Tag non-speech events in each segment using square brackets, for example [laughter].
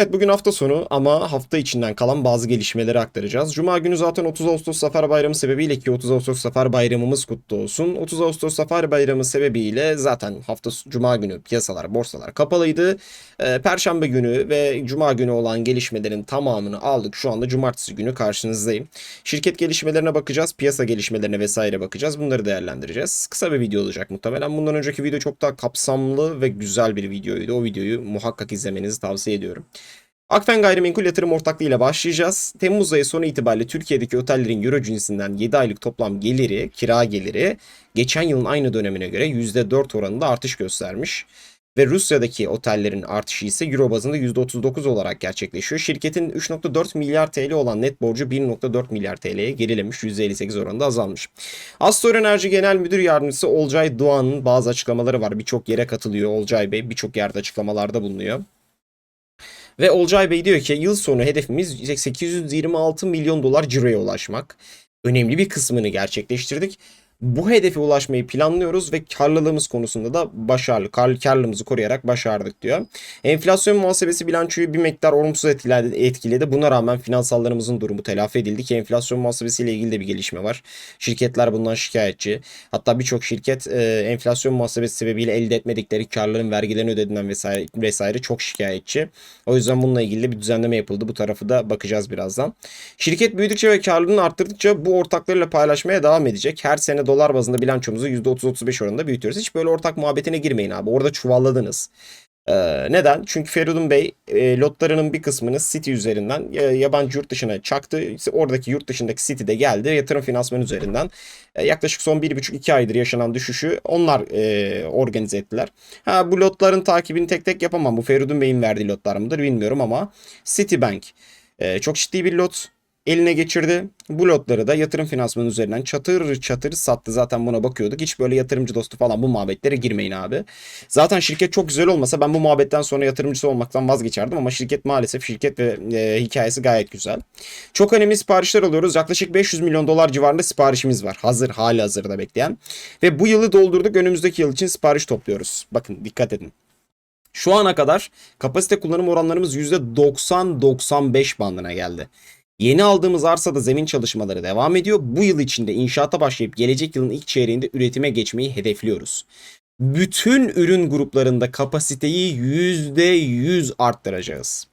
Evet bugün hafta sonu ama hafta içinden kalan bazı gelişmeleri aktaracağız. Cuma günü zaten 30 Ağustos Zafer Bayramı sebebiyle ki 30 Ağustos Zafer Bayramımız kutlu olsun. 30 Ağustos Zafer Bayramı sebebiyle zaten hafta Cuma günü piyasalar, borsalar kapalıydı. Ee, Perşembe günü ve Cuma günü olan gelişmelerin tamamını aldık. Şu anda Cumartesi günü karşınızdayım. Şirket gelişmelerine bakacağız, piyasa gelişmelerine vesaire bakacağız. Bunları değerlendireceğiz. Kısa bir video olacak muhtemelen. Bundan önceki video çok daha kapsamlı ve güzel bir videoydu. O videoyu muhakkak izlemenizi tavsiye ediyorum. Akfen Gayrimenkul Yatırım Ortaklığı ile başlayacağız. Temmuz ayı sonu itibariyle Türkiye'deki otellerin Euro cinsinden 7 aylık toplam geliri, kira geliri geçen yılın aynı dönemine göre %4 oranında artış göstermiş. Ve Rusya'daki otellerin artışı ise Euro bazında %39 olarak gerçekleşiyor. Şirketin 3.4 milyar TL olan net borcu 1.4 milyar TL'ye gerilemiş. %58 oranında azalmış. Astor Enerji Genel Müdür Yardımcısı Olcay Doğan'ın bazı açıklamaları var. Birçok yere katılıyor Olcay Bey. Birçok yerde açıklamalarda bulunuyor. Ve Olcay Bey diyor ki yıl sonu hedefimiz 826 milyon dolar ciroya ulaşmak. Önemli bir kısmını gerçekleştirdik. Bu hedefe ulaşmayı planlıyoruz ve karlılığımız konusunda da başarılı. Kar, karlılığımızı koruyarak başardık diyor. Enflasyon muhasebesi bilançoyu bir miktar olumsuz etkiledi. Buna rağmen finansallarımızın durumu telafi edildi ki enflasyon muhasebesiyle ilgili de bir gelişme var. Şirketler bundan şikayetçi. Hatta birçok şirket e, enflasyon muhasebesi sebebiyle elde etmedikleri karların vergilerini ödediğinden vesaire, vesaire çok şikayetçi. O yüzden bununla ilgili bir düzenleme yapıldı. Bu tarafı da bakacağız birazdan. Şirket büyüdükçe ve karlılığını arttırdıkça bu ortaklarıyla paylaşmaya devam edecek. Her sene dolar bazında bilançomuzu %30-35 oranında büyütüyoruz. Hiç böyle ortak muhabbetine girmeyin abi. Orada çuvalladınız. Ee, neden? Çünkü Feridun Bey e, lotlarının bir kısmını City üzerinden e, yabancı yurt dışına çaktı. Oradaki yurt dışındaki City de geldi. Yatırım finansman üzerinden e, yaklaşık son 1,5-2 aydır yaşanan düşüşü onlar e, organize ettiler. Ha, bu lotların takibini tek tek yapamam. Bu Feridun Bey'in verdiği lotlar mıdır bilmiyorum ama Citibank e, çok ciddi bir lot eline geçirdi. Bu lotları da yatırım finansmanı üzerinden çatır çatır sattı. Zaten buna bakıyorduk. Hiç böyle yatırımcı dostu falan bu muhabbetlere girmeyin abi. Zaten şirket çok güzel olmasa ben bu muhabbetten sonra yatırımcısı olmaktan vazgeçerdim ama şirket maalesef şirket ve e, hikayesi gayet güzel. Çok önemli siparişler alıyoruz. Yaklaşık 500 milyon dolar civarında siparişimiz var. Hazır, hali hazırda bekleyen. Ve bu yılı doldurduk. Önümüzdeki yıl için sipariş topluyoruz. Bakın dikkat edin. Şu ana kadar kapasite kullanım oranlarımız %90-95 bandına geldi. Yeni aldığımız arsada zemin çalışmaları devam ediyor. Bu yıl içinde inşaata başlayıp gelecek yılın ilk çeyreğinde üretime geçmeyi hedefliyoruz. Bütün ürün gruplarında kapasiteyi %100 arttıracağız.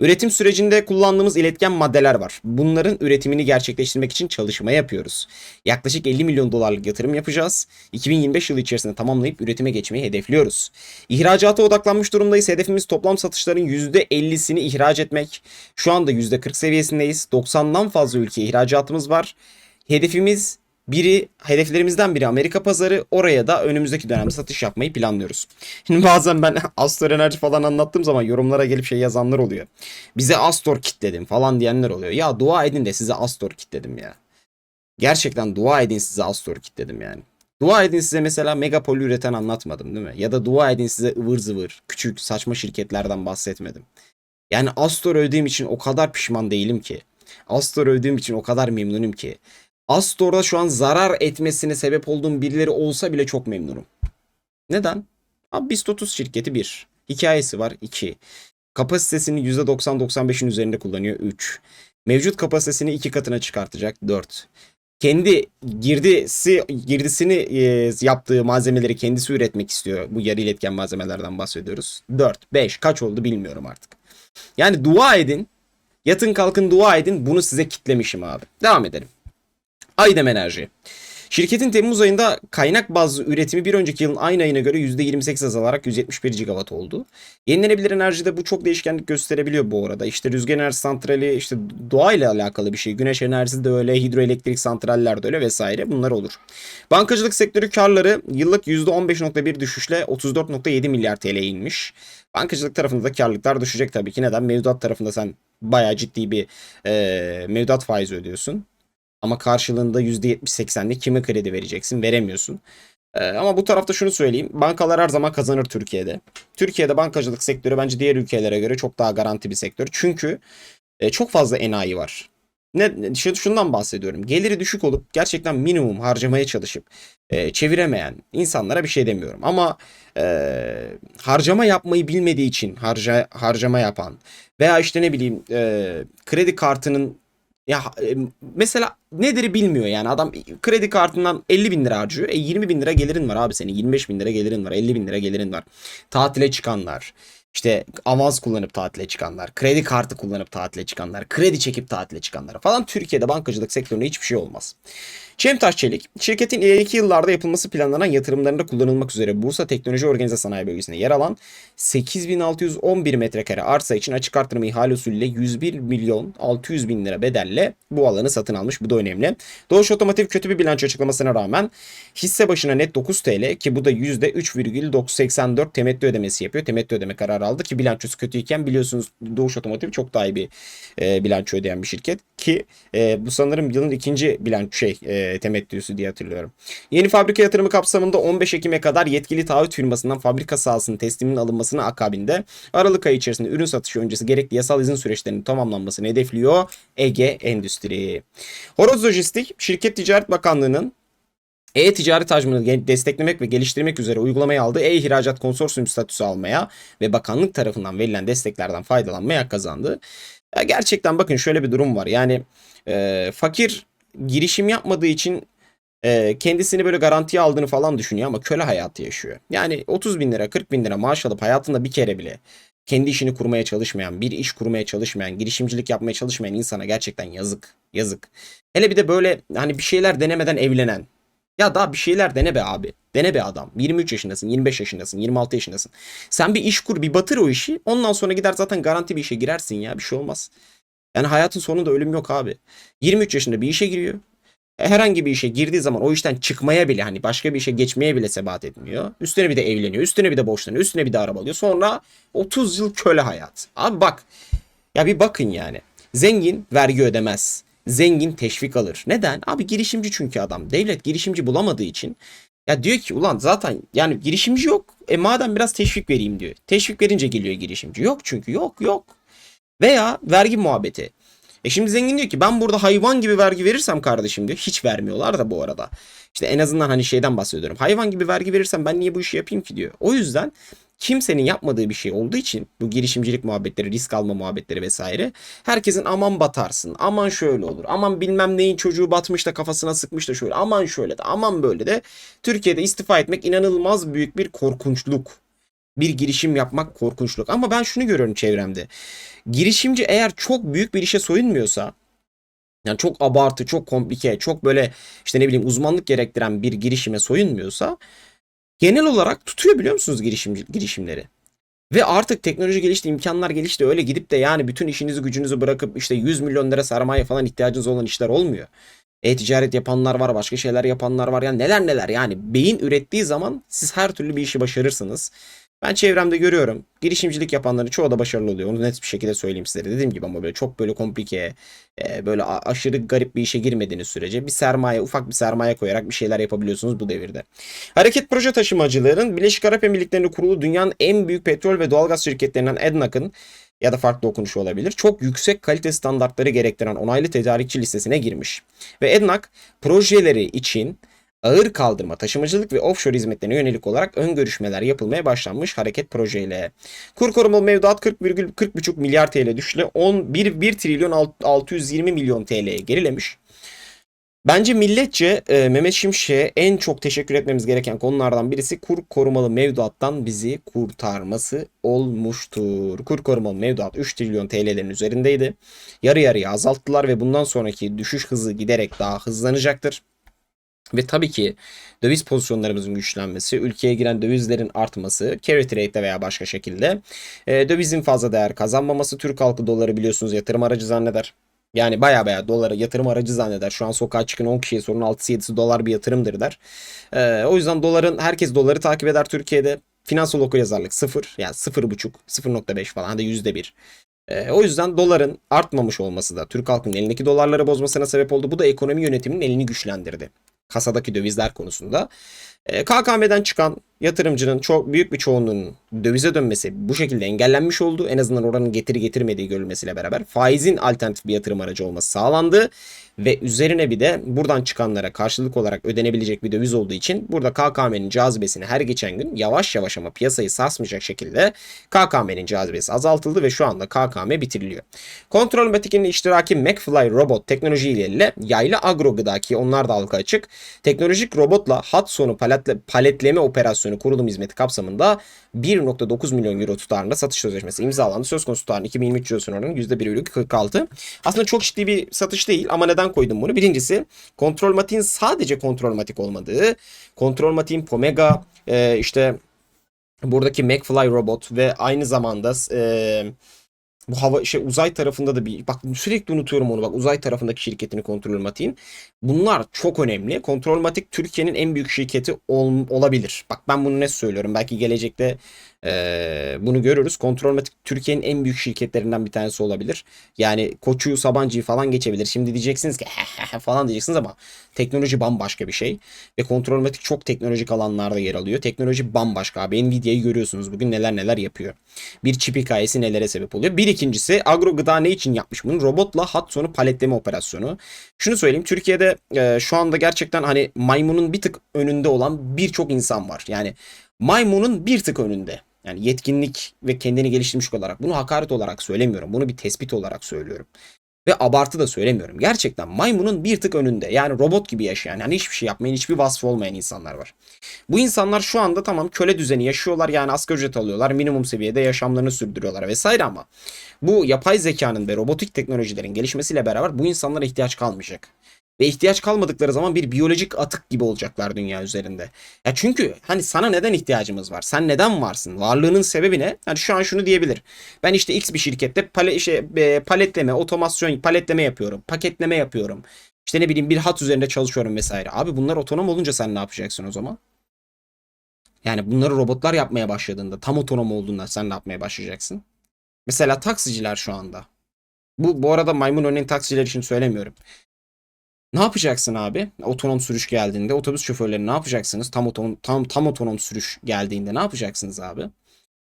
Üretim sürecinde kullandığımız iletken maddeler var. Bunların üretimini gerçekleştirmek için çalışma yapıyoruz. Yaklaşık 50 milyon dolarlık yatırım yapacağız. 2025 yılı içerisinde tamamlayıp üretime geçmeyi hedefliyoruz. İhracata odaklanmış durumdayız. Hedefimiz toplam satışların %50'sini ihraç etmek. Şu anda %40 seviyesindeyiz. 90'dan fazla ülkeye ihracatımız var. Hedefimiz biri hedeflerimizden biri Amerika pazarı. Oraya da önümüzdeki dönemde satış yapmayı planlıyoruz. Şimdi bazen ben [laughs] Astor Enerji falan anlattığım zaman yorumlara gelip şey yazanlar oluyor. Bize Astor kitledim falan diyenler oluyor. Ya dua edin de size Astor kitledim ya. Gerçekten dua edin size Astor kitledim yani. Dua edin size mesela megapol üreten anlatmadım değil mi? Ya da dua edin size ıvır zıvır küçük saçma şirketlerden bahsetmedim. Yani Astor övdüğüm için o kadar pişman değilim ki. Astor övdüğüm için o kadar memnunum ki. Astor'da şu an zarar etmesine sebep olduğum birileri olsa bile çok memnunum. Neden? Abi BIST 30 şirketi 1. Hikayesi var 2. Kapasitesini %90-95'in üzerinde kullanıyor 3. Mevcut kapasitesini 2 katına çıkartacak 4. Kendi girdisi girdisini e, yaptığı malzemeleri kendisi üretmek istiyor. Bu yarı iletken malzemelerden bahsediyoruz. 4, 5 kaç oldu bilmiyorum artık. Yani dua edin. Yatın kalkın dua edin. Bunu size kitlemişim abi. Devam edelim. Aydem Enerji. Şirketin Temmuz ayında kaynak bazlı üretimi bir önceki yılın aynı ayına göre %28 azalarak 171 gigawatt oldu. Yenilenebilir enerjide bu çok değişkenlik gösterebiliyor bu arada. İşte rüzgar enerji santrali işte doğayla alakalı bir şey. Güneş enerjisi de öyle, hidroelektrik santraller de öyle vesaire bunlar olur. Bankacılık sektörü karları yıllık %15.1 düşüşle 34.7 milyar TL'ye inmiş. Bankacılık tarafında da karlılıklar düşecek tabii ki. Neden? Mevduat tarafında sen bayağı ciddi bir e, mevduat faizi ödüyorsun. Ama karşılığında %70-80'lik kime kredi vereceksin? Veremiyorsun. Ee, ama bu tarafta şunu söyleyeyim. Bankalar her zaman kazanır Türkiye'de. Türkiye'de bankacılık sektörü bence diğer ülkelere göre çok daha garanti bir sektör. Çünkü e, çok fazla enayi var. ne şu- şundan bahsediyorum. Geliri düşük olup gerçekten minimum harcamaya çalışıp e, çeviremeyen insanlara bir şey demiyorum. Ama e, harcama yapmayı bilmediği için harca, harcama yapan veya işte ne bileyim e, kredi kartının ya mesela nedir bilmiyor yani adam kredi kartından 50 bin lira harcıyor. E 20 bin lira gelirin var abi senin 25 bin lira gelirin var 50 bin lira gelirin var. Tatile çıkanlar işte avans kullanıp tatile çıkanlar, kredi kartı kullanıp tatile çıkanlar, kredi çekip tatile çıkanlar falan Türkiye'de bankacılık sektöründe hiçbir şey olmaz. Cem Taşçelik, şirketin ileriki yıllarda yapılması planlanan yatırımlarında kullanılmak üzere Bursa Teknoloji Organize Sanayi Bölgesi'nde yer alan 8611 metrekare arsa için açık artırma ihale usulüyle 101 milyon 600 bin lira bedelle bu alanı satın almış. Bu da önemli. Doğuş Otomotiv kötü bir bilanço açıklamasına rağmen hisse başına net 9 TL ki bu da %3,984 temettü ödemesi yapıyor. Temettü ödeme kararı aldı ki bilançosu kötüyken biliyorsunuz Doğuş Otomotiv çok daha iyi bir e, bilanço ödeyen bir şirket ki e, bu sanırım yılın ikinci bilanço şey e, temettüsü diye hatırlıyorum. Yeni fabrika yatırımı kapsamında 15 Ekim'e kadar yetkili taahhüt firmasından fabrika sahasının tesliminin alınmasına akabinde Aralık ayı içerisinde ürün satışı öncesi gerekli yasal izin süreçlerinin tamamlanmasını hedefliyor Ege Endüstri. Horoz Lojistik, Şirket Ticaret Bakanlığı'nın e-ticaret hacmini desteklemek ve geliştirmek üzere uygulamaya aldığı e-ihracat konsorsiyum statüsü almaya ve bakanlık tarafından verilen desteklerden faydalanmaya kazandı. Ya gerçekten bakın şöyle bir durum var. Yani e, fakir girişim yapmadığı için e, kendisini böyle garantiye aldığını falan düşünüyor ama köle hayatı yaşıyor. Yani 30 bin lira 40 bin lira maaş alıp hayatında bir kere bile kendi işini kurmaya çalışmayan, bir iş kurmaya çalışmayan, girişimcilik yapmaya çalışmayan insana gerçekten yazık. Yazık. Hele bir de böyle hani bir şeyler denemeden evlenen. Ya daha bir şeyler dene be abi. Dene be adam. 23 yaşındasın, 25 yaşındasın, 26 yaşındasın. Sen bir iş kur, bir batır o işi. Ondan sonra gider zaten garanti bir işe girersin ya. Bir şey olmaz. Yani hayatın sonunda ölüm yok abi. 23 yaşında bir işe giriyor. E, Herhangi bir işe girdiği zaman o işten çıkmaya bile hani başka bir işe geçmeye bile sebat etmiyor. Üstüne bir de evleniyor. Üstüne bir de borçlanıyor. Üstüne bir de araba alıyor. Sonra 30 yıl köle hayat. Abi bak. Ya bir bakın yani. Zengin vergi ödemez. Zengin teşvik alır. Neden? Abi girişimci çünkü adam. Devlet girişimci bulamadığı için ya diyor ki ulan zaten yani girişimci yok. E madem biraz teşvik vereyim diyor. Teşvik verince geliyor girişimci. Yok çünkü yok yok. Veya vergi muhabbeti. E şimdi zengin diyor ki ben burada hayvan gibi vergi verirsem kardeşim diyor. Hiç vermiyorlar da bu arada. İşte en azından hani şeyden bahsediyorum. Hayvan gibi vergi verirsem ben niye bu işi yapayım ki diyor. O yüzden kimsenin yapmadığı bir şey olduğu için bu girişimcilik muhabbetleri, risk alma muhabbetleri vesaire herkesin aman batarsın, aman şöyle olur, aman bilmem neyin çocuğu batmış da kafasına sıkmış da şöyle, aman şöyle de, aman böyle de Türkiye'de istifa etmek inanılmaz büyük bir korkunçluk. Bir girişim yapmak korkunçluk. Ama ben şunu görüyorum çevremde. Girişimci eğer çok büyük bir işe soyunmuyorsa yani çok abartı, çok komplike, çok böyle işte ne bileyim uzmanlık gerektiren bir girişime soyunmuyorsa genel olarak tutuyor biliyor musunuz girişimci, girişimleri? Ve artık teknoloji gelişti, imkanlar gelişti. Öyle gidip de yani bütün işinizi gücünüzü bırakıp işte 100 milyon lira sermaye falan ihtiyacınız olan işler olmuyor. E-ticaret yapanlar var, başka şeyler yapanlar var. Yani neler neler yani beyin ürettiği zaman siz her türlü bir işi başarırsınız. Ben çevremde görüyorum. Girişimcilik yapanların çoğu da başarılı oluyor. Onu net bir şekilde söyleyeyim sizlere. Dediğim gibi ama böyle çok böyle komplike, e, böyle aşırı garip bir işe girmediğiniz sürece bir sermaye, ufak bir sermaye koyarak bir şeyler yapabiliyorsunuz bu devirde. Hareket Proje Taşımacılığı'nın Birleşik Arap Emirlikleri'nde kurulu dünyanın en büyük petrol ve doğalgaz şirketlerinden EDNAK'ın ya da farklı okunuşu olabilir. Çok yüksek kalite standartları gerektiren onaylı tedarikçi listesine girmiş. Ve EDNAK projeleri için ağır kaldırma, taşımacılık ve offshore hizmetlerine yönelik olarak ön görüşmeler yapılmaya başlanmış hareket projeyle. Kur korumalı mevduat 40,40,5 milyar TL düşüşle 11 1 trilyon alt- 620 milyon TL'ye gerilemiş. Bence milletçe e, Mehmet Şimşek'e en çok teşekkür etmemiz gereken konulardan birisi kur korumalı mevduattan bizi kurtarması olmuştur. Kur korumalı mevduat 3 trilyon TL'lerin üzerindeydi. Yarı yarıya azalttılar ve bundan sonraki düşüş hızı giderek daha hızlanacaktır. Ve tabii ki döviz pozisyonlarımızın güçlenmesi, ülkeye giren dövizlerin artması, carry trade'de veya başka şekilde e, dövizin fazla değer kazanmaması, Türk halkı doları biliyorsunuz yatırım aracı zanneder. Yani baya baya doları yatırım aracı zanneder. Şu an sokağa çıkın 10 kişiye sorun 6'sı 7'si dolar bir yatırımdır der. E, o yüzden doların herkes doları takip eder Türkiye'de. Finansal okuryazarlık 0 yani 0.5 0.5 falan hadi %1. E, o yüzden doların artmamış olması da Türk halkının elindeki dolarları bozmasına sebep oldu. Bu da ekonomi yönetiminin elini güçlendirdi kasadaki dövizler konusunda. E, KKM'den çıkan yatırımcının çok büyük bir çoğunluğunun dövize dönmesi bu şekilde engellenmiş oldu. En azından oranın getiri getirmediği görülmesiyle beraber faizin alternatif bir yatırım aracı olması sağlandı. Ve üzerine bir de buradan çıkanlara karşılık olarak ödenebilecek bir döviz olduğu için burada KKM'nin cazibesini her geçen gün yavaş yavaş ama piyasayı sarsmayacak şekilde KKM'nin cazibesi azaltıldı ve şu anda KKM bitiriliyor. Kontrol Matik'in iştiraki McFly robot teknolojiyle yaylı agro gıda ki onlar da halka açık. Teknolojik robotla hat sonu paletle, paletleme operasyonu kurulum hizmeti kapsamında 1.9 milyon euro tutarında satış sözleşmesi imzalandı. Söz konusu tutarın 2023 cirosunun oranı %1,46. Aslında çok ciddi bir satış değil ama neden koydum bunu? Birincisi kontrol matiğin sadece kontrol matik olmadığı, kontrol matiğin Pomega, e, işte buradaki McFly robot ve aynı zamanda e, bu hava şey uzay tarafında da bir bak sürekli unutuyorum onu bak uzay tarafındaki şirketini kontrol matiğin. Bunlar çok önemli. Kontrol matik Türkiye'nin en büyük şirketi ol, olabilir. Bak ben bunu ne söylüyorum. Belki gelecekte e, bunu görürüz. Kontrol matik Türkiye'nin en büyük şirketlerinden bir tanesi olabilir. Yani Koçu, Sabancı'yı falan geçebilir. Şimdi diyeceksiniz ki falan diyeceksiniz ama teknoloji bambaşka bir şey. Ve kontrol matik çok teknolojik alanlarda yer alıyor. Teknoloji bambaşka abi. Nvidia'yı görüyorsunuz bugün neler neler yapıyor. Bir çip hikayesi nelere sebep oluyor. Bir ikincisi agro gıda ne için yapmış bunu? Robotla hat sonu paletleme operasyonu. Şunu söyleyeyim Türkiye'de e, şu anda gerçekten hani maymunun bir tık önünde olan birçok insan var. Yani maymunun bir tık önünde. Yani yetkinlik ve kendini geliştirmiş olarak. Bunu hakaret olarak söylemiyorum. Bunu bir tespit olarak söylüyorum. Ve abartı da söylemiyorum. Gerçekten maymunun bir tık önünde. Yani robot gibi yaşayan, yani hiçbir şey yapmayan, hiçbir vasfı olmayan insanlar var. Bu insanlar şu anda tamam köle düzeni yaşıyorlar. Yani asgari ücret alıyorlar. Minimum seviyede yaşamlarını sürdürüyorlar vesaire ama bu yapay zekanın ve robotik teknolojilerin gelişmesiyle beraber bu insanlara ihtiyaç kalmayacak. Ve ihtiyaç kalmadıkları zaman bir biyolojik atık gibi olacaklar dünya üzerinde. Ya çünkü hani sana neden ihtiyacımız var? Sen neden varsın? Varlığının sebebi ne? Hani şu an şunu diyebilir. Ben işte X bir şirkette pale, e, paletleme, otomasyon, paletleme yapıyorum. Paketleme yapıyorum. İşte ne bileyim bir hat üzerinde çalışıyorum vesaire. Abi bunlar otonom olunca sen ne yapacaksın o zaman? Yani bunları robotlar yapmaya başladığında, tam otonom olduğunda sen ne yapmaya başlayacaksın? Mesela taksiciler şu anda. Bu bu arada maymun örneğin taksiciler için söylemiyorum. Ne yapacaksın abi? Otonom sürüş geldiğinde otobüs şoförleri ne yapacaksınız? Tam otonom tam tam otonom sürüş geldiğinde ne yapacaksınız abi?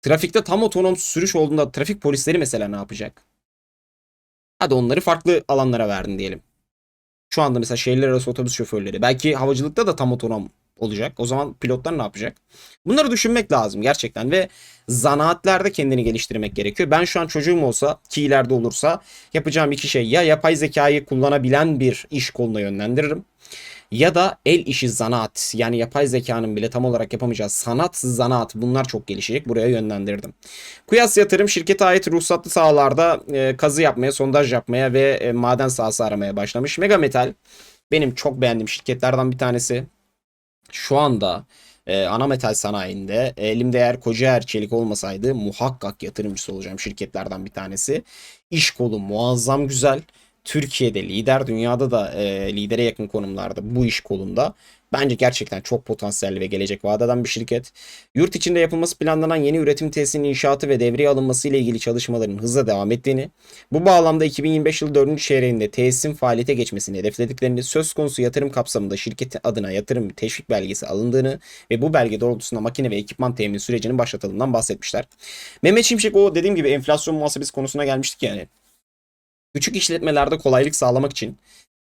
Trafikte tam otonom sürüş olduğunda trafik polisleri mesela ne yapacak? Hadi onları farklı alanlara verdin diyelim. Şu anda mesela şehirler arası otobüs şoförleri. Belki havacılıkta da tam otonom olacak. O zaman pilotlar ne yapacak? Bunları düşünmek lazım gerçekten ve zanaatlerde kendini geliştirmek gerekiyor. Ben şu an çocuğum olsa ki ileride olursa yapacağım iki şey ya yapay zekayı kullanabilen bir iş koluna yönlendiririm ya da el işi zanaat yani yapay zekanın bile tam olarak yapamayacağı sanat zanaat bunlar çok gelişecek buraya yönlendirdim. Kuyas Yatırım şirkete ait ruhsatlı sahalarda e, kazı yapmaya, sondaj yapmaya ve e, maden sahası aramaya başlamış. Mega Metal benim çok beğendiğim şirketlerden bir tanesi. Şu anda e, ana metal sanayinde elimde eğer Kocaer Çelik olmasaydı muhakkak yatırımcısı olacağım şirketlerden bir tanesi. İş kolu muazzam güzel. Türkiye'de lider, dünyada da e, lidere yakın konumlarda bu iş kolunda. Bence gerçekten çok potansiyelli ve gelecek vaat eden bir şirket. Yurt içinde yapılması planlanan yeni üretim tesisinin inşaatı ve devreye alınması ile ilgili çalışmaların hızla devam ettiğini, bu bağlamda 2025 yılı 4. çeyreğinde tesisin faaliyete geçmesini hedeflediklerini, söz konusu yatırım kapsamında şirket adına yatırım teşvik belgesi alındığını ve bu belge doğrultusunda makine ve ekipman temin sürecinin başlatıldığından bahsetmişler. Mehmet Şimşek o dediğim gibi enflasyon muhasebesi konusuna gelmiştik yani. Küçük işletmelerde kolaylık sağlamak için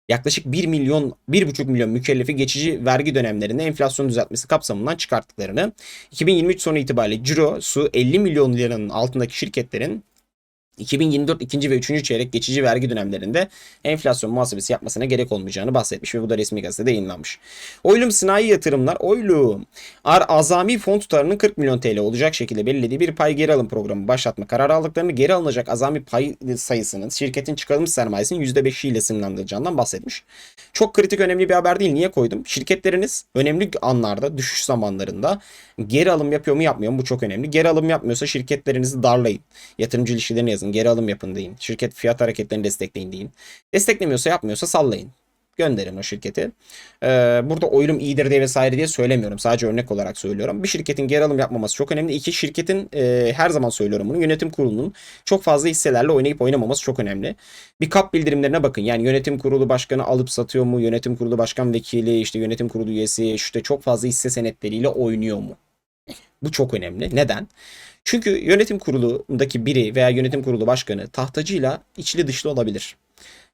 yaklaşık 1 milyon 1,5 milyon mükellefi geçici vergi dönemlerinde enflasyon düzeltmesi kapsamından çıkarttıklarını 2023 sonu itibariyle cirosu 50 milyon liranın altındaki şirketlerin 2024 ikinci ve üçüncü çeyrek geçici vergi dönemlerinde enflasyon muhasebesi yapmasına gerek olmayacağını bahsetmiş ve bu da resmi gazetede yayınlanmış. Oylum sinayi yatırımlar Oylum Ar azami fon tutarının 40 milyon TL olacak şekilde belirlediği bir pay geri alım programı başlatma kararı aldıklarını geri alınacak azami pay sayısının şirketin çıkarılmış sermayesinin %5'i ile sınırlandıracağından bahsetmiş. Çok kritik önemli bir haber değil. Niye koydum? Şirketleriniz önemli anlarda, düşüş zamanlarında geri alım yapıyor mu yapmıyor mu? Bu çok önemli. Geri alım yapmıyorsa şirketlerinizi darlayın. Yatırımcı ilişkilerini yazın. Geri alım yapın deyin. Şirket fiyat hareketlerini destekleyin deyin. Desteklemiyorsa yapmıyorsa sallayın. Gönderin o şirketi. Ee, burada oyunum iyidir diye vesaire diye söylemiyorum. Sadece örnek olarak söylüyorum. Bir şirketin geri alım yapmaması çok önemli. İki şirketin e, her zaman söylüyorum bunu. Yönetim kurulunun çok fazla hisselerle oynayıp oynamaması çok önemli. Bir kap bildirimlerine bakın. Yani yönetim kurulu başkanı alıp satıyor mu? Yönetim kurulu başkan vekili, işte yönetim kurulu üyesi, işte çok fazla hisse senetleriyle oynuyor mu? Bu çok önemli. Neden? Çünkü yönetim kurulundaki biri veya yönetim kurulu başkanı tahtacıyla içli dışlı olabilir.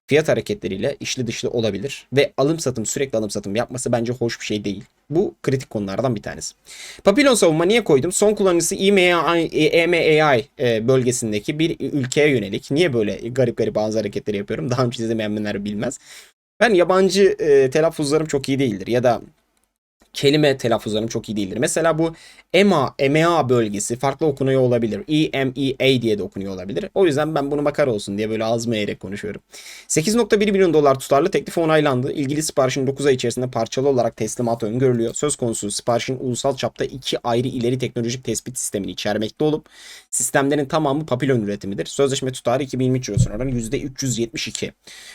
Fiyat hareketleriyle içli dışlı olabilir ve alım satım sürekli alım satım yapması bence hoş bir şey değil. Bu kritik konulardan bir tanesi. Papillon savunma niye koydum? Son kullanıcısı EMEAI, EMEAI e, bölgesindeki bir ülkeye yönelik. Niye böyle garip garip bazı hareketleri yapıyorum? Daha önce izlemeyenler bilmez. Ben yabancı e, telaffuzlarım çok iyi değildir ya da kelime telaffuzlarım çok iyi değildir. Mesela bu EMA, EMEA bölgesi farklı okunuyor olabilir. EMEA diye de okunuyor olabilir. O yüzden ben bunu makar olsun diye böyle ağzıma eğerek konuşuyorum. 8.1 milyon dolar tutarlı teklif onaylandı. İlgili siparişin 9 ay içerisinde parçalı olarak teslimatı öngörülüyor. Söz konusu siparişin ulusal çapta iki ayrı ileri teknolojik tespit sistemini içermekte olup sistemlerin tamamı papilon üretimidir. Sözleşme tutarı 2023 eurosun oranı %372.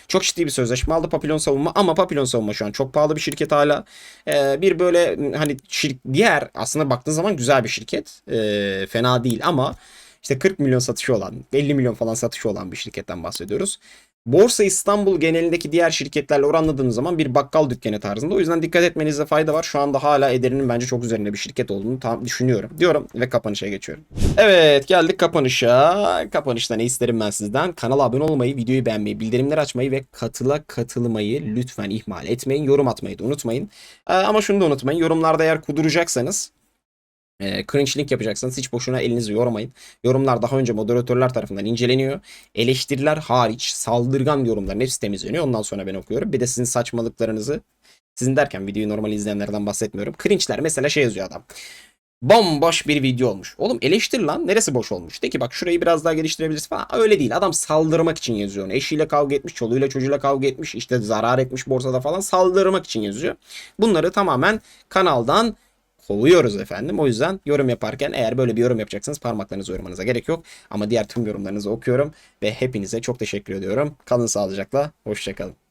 Çok ciddi bir sözleşme aldı papilon savunma ama papilon savunma şu an çok pahalı bir şirket hala. Ee, bir böyle hani şir- diğer aslında baktığın zaman güzel bir şirket. Ee, fena değil ama işte 40 milyon satışı olan 50 milyon falan satışı olan bir şirketten bahsediyoruz. Borsa İstanbul genelindeki diğer şirketlerle oranladığınız zaman bir bakkal dükkanı tarzında. O yüzden dikkat etmenizde fayda var. Şu anda hala Eder'in bence çok üzerinde bir şirket olduğunu tam düşünüyorum. Diyorum ve kapanışa geçiyorum. Evet geldik kapanışa. Kapanışta ne isterim ben sizden? Kanala abone olmayı, videoyu beğenmeyi, bildirimleri açmayı ve katıla katılmayı lütfen ihmal etmeyin. Yorum atmayı da unutmayın. Ee, ama şunu da unutmayın. Yorumlarda eğer kuduracaksanız e, cringe link yapacaksanız hiç boşuna elinizi yormayın. Yorumlar daha önce moderatörler tarafından inceleniyor. Eleştiriler hariç saldırgan yorumların hepsi temizleniyor. Ondan sonra ben okuyorum. Bir de sizin saçmalıklarınızı sizin derken videoyu normal izleyenlerden bahsetmiyorum. Cringe'ler mesela şey yazıyor adam. Bomboş bir video olmuş. Oğlum eleştir lan. Neresi boş olmuş? De ki bak şurayı biraz daha geliştirebiliriz falan. Öyle değil. Adam saldırmak için yazıyor. Eşiyle kavga etmiş, çoluğuyla çocuğuyla kavga etmiş, işte zarar etmiş borsada falan saldırmak için yazıyor. Bunları tamamen kanaldan kovuyoruz efendim. O yüzden yorum yaparken eğer böyle bir yorum yapacaksanız parmaklarınızı yormanıza gerek yok. Ama diğer tüm yorumlarınızı okuyorum ve hepinize çok teşekkür ediyorum. Kalın sağlıcakla. Hoşçakalın.